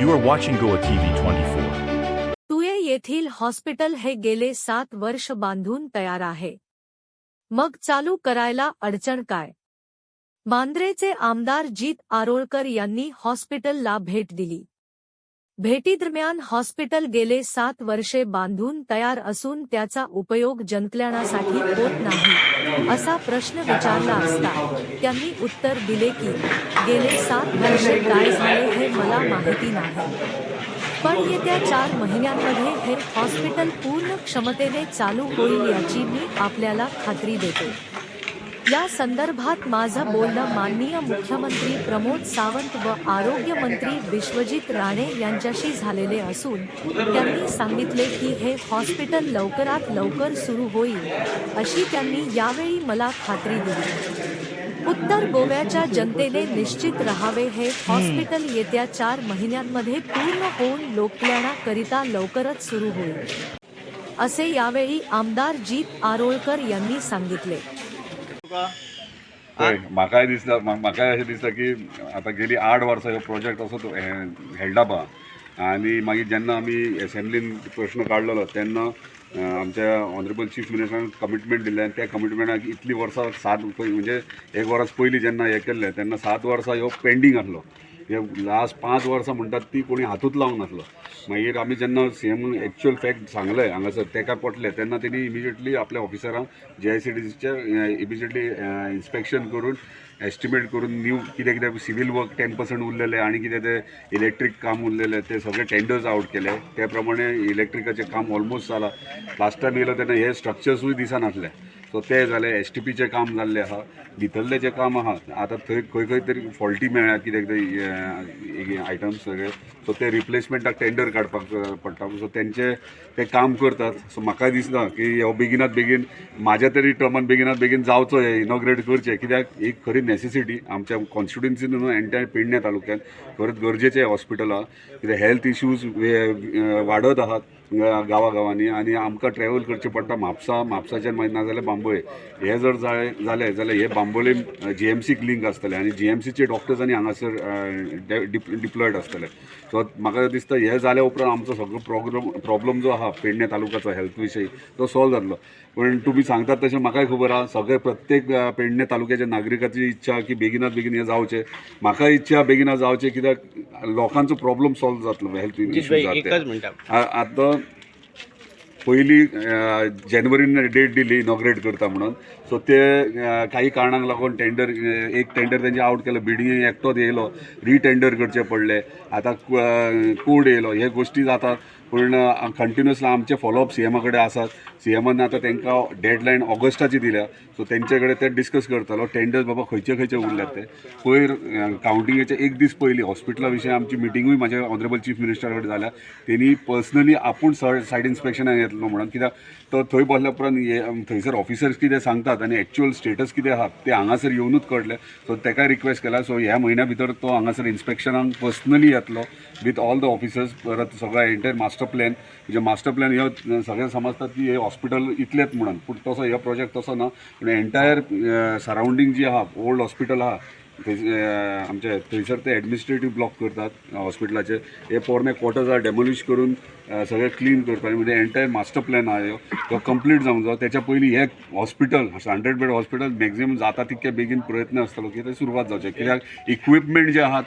You are watching Goa TV twenty four तुये येथील hospital हे गेले सात वर्ष बांधून तयार आहे. मग चालू करायला अडचण काय? मांद्रेचे आमदार जीत आरोळकर यांनी हॉस्पिटलला भेट दिली. भेटीदरम्यान हॉस्पिटल गेले सात वर्षे बांधून तयार असून त्याचा उपयोग जनकल्याणासाठी होत नाही असा प्रश्न विचारला असता. त्यांनी उत्तर दिले की गेले सात वर्षे काय झाले हे मला माहिती नाही. पण येत्या चार महिन्यांमध्ये हे हॉस्पिटल पूर्ण क्षमतेने चालू होईल याची मी आपल्याला खात्री देतो. या संदर्भात माझं बोलणं माननीय मुख्यमंत्री प्रमोद सावंत व आरोग्य मंत्री विश्वजित राणे यांच्याशी झालेले असून त्यांनी सांगितले की हे हॉस्पिटल लवकरात लवकर सुरू होईल अशी त्यांनी यावेळी मला खात्री दिली. उत्तर गोव्याच्या जनतेने निश्चित राहावे हे हॉस्पिटल येत्या चार महिन्यांमध्ये पूर्ण होऊन लोककल्याणाकरिता लवकरच सुरू होईल असे यावेळी आमदार जीत आरोळकर यांनी सांगितले. म्हाकाय म्हा- म्हाकाय अशें दिसता की आतां गेली आठ वर्सां ह्यो प्रोजेक्ट असो तो हे- हेल्डाप आहा. आनी मागीर जेन्ना आमी एसेंब्लीन प्रश्न काडलेलो तेन्ना आमच्या ऑनरेबल चीफ मिनिस्टरान कमिटमेंट दिलें आनी त्या कमिटमेंटाक इतली वर्सां सात म्हणजे एक वर्स पयलीं जेन्ना हें केल्लें तेन्ना सात वर्सां ह्यो पेंडींग आसलो हे लास्ट पांच वर्सां म्हणटात ती कोणी हातूच लावंक नासलो मागीर आमी जेन्ना सी एम एक्चुअल फॅक्ट सांगलें हांगासर तेका पटलें तेन्ना तेणी इमिजिएटली आपल्या ऑफिसरांक जे आय सी डी सीचे इमिजिएटली इन्स्पेक्शन करून एस्टिमेट करून न्यू कितें कितें सिवील वर्क टेन पर्संट उरलेलें आनी कितें तें इलेक्ट्रीक काम उरलेलें ते सगळे टेंडर्स आउट केले ते प्रमाणे इलेक्ट्रिकाचें काम ऑलमोस्ट जालां लास्ट टायम येयलो तेन्ना हे स्ट्रक्चर्सूय दिसनासले. सो ते जालें एस टी पीचें काम जाल्लें आहा भितरलें जें काम आहा आतां थंय खंय खंय तरी फॉल्टी मेळ्ळ्या कितें कितें आयटम्स सगळे सो ते रिप्लेसमेंटाक टेंडर काडपाक पडटा. सो तेंचे ते काम करतात. सो म्हाका दिसना की हो बेगिनात बेगीन म्हाज्या तरी टर्मान बेगिनात बेगीन जावचो हे इनॉग्रेट करचें. कित्याक? एक खरी नॅसेसिटी आमच्या कॉन्स्टिट्युन्सीन न्हू एंटायर पेडण्या तालुक्यान खरंच गरजेचें हॉस्पिटल आहा कित्याक? हेल्थ इश्यूज वाडत आहात. गांवा गांवांनी आनी आमकां ट्रॅवल करचें पडटा. म्हापसा म्हापसाच्यान मागीर नाजाल्यार बांबोळे. हे जर जालें जालें जाल्यार हे बांबोळे जी एम सीक लिंक आसतलें आनी जी एम सीचे डॉक्टर्स आनी हांगासर डिप्लॉयड आसतले. सो म्हाका दिसता हे जाल्या उपरांत आमचो सगळो प्रॉब्लम प्रॉब्लम जो आहा पेडण्या तालुक्याचो हेल्थ विशयी तो सॉल्व जातलो. पूण तुमी सांगतात तशें म्हाकाय खबर आहा सगळे प्रत्येक पेडण्या तालुक्याच्या नागरिकाची इच्छा की बेगिनात बेगीन हे जावचें. म्हाका इच्छा बेगिना जावचें कित्याक लोकांचो प्रॉब्लम सॉल्व जातलो हेल्थ जितबाई, इश्यूज एकच मिनटां. आ- आतां पयली जानेवारीन डेट दिली इनॉग्रेट करता म्हणून. सो ते काही कारणांक लागून टेंडर एक टेंडर तेंचे आउट केलो बिल्डिंगे एकटोच येयलो रिटेंडर करचे पडले. आतां कोड येयलो हे गोश्टी जातात. पूण कंटिन्युअसली आमचे फॉलोअप सी एमा कडेन आसात सी एमान आतां तांकां डेडलायन ऑगस्टाची दिल्या. सो तेंचे कडेन ते डिस्कस करतलो. टेंडर्स बाबा खंयचे खंयचे उरल्यात ते पयर कावंटिंगेचे एक दीस पयलीं हॉस्पिटला विशीं आमची मिटिंगूय म्हाज्या ऑनरेबल चीफ मिनिस्टरा कडेन जाल्या तेणी पर्सनली आपूण सायड इन्स्पेक्शनाक येतलो म्हणून. कित्याक तो थंय बसल्या उपरांत हे थंयसर ऑफिसर्स कितें सांगतात आनी एक्चुअल स्टेटस कितें आहा ते हांगासर येवनूच कळटले सो ताका रिक्वेस्ट केला. सो ह्या म्हयन्या भितर तो हांगासर इन्स्पेक्शनाक पर्सनली येतलो विथ ऑल द ऑफिसर्स परत सगळो एंटायर मास्टर मास्टर प्लॅन म्हणजे मास्टर प्लॅन ह्यो सगळे समजतात की हे हॉस्पिटल इतलेंच म्हणून. पूण तसो हो प्रोजेक्ट तसो ना. पूण एन्टायर सरावंडींग जी आहा ओल्ड हॉस्पिटल आहा थंय आमचे थंयसर ते एडमिनिस्ट्रेटीव ब्लॉक करतात हॉस्पिटलाचे हे पोरणे क्वॉटर्स आहा डेमोलिश करून सगळे क्लीन करतात. म्हणजे एन्टायर मास्टर प्लॅन आहा ह्यो तो कंप्लीट जावंक जाय तेच्या पयलीं हे hospital hundred bed hospital maximum जाता तितके बेगीन प्रयत्न आसतलो की ते सुरवात जावचे कित्याक? इक्विपमेंट जे आहा ते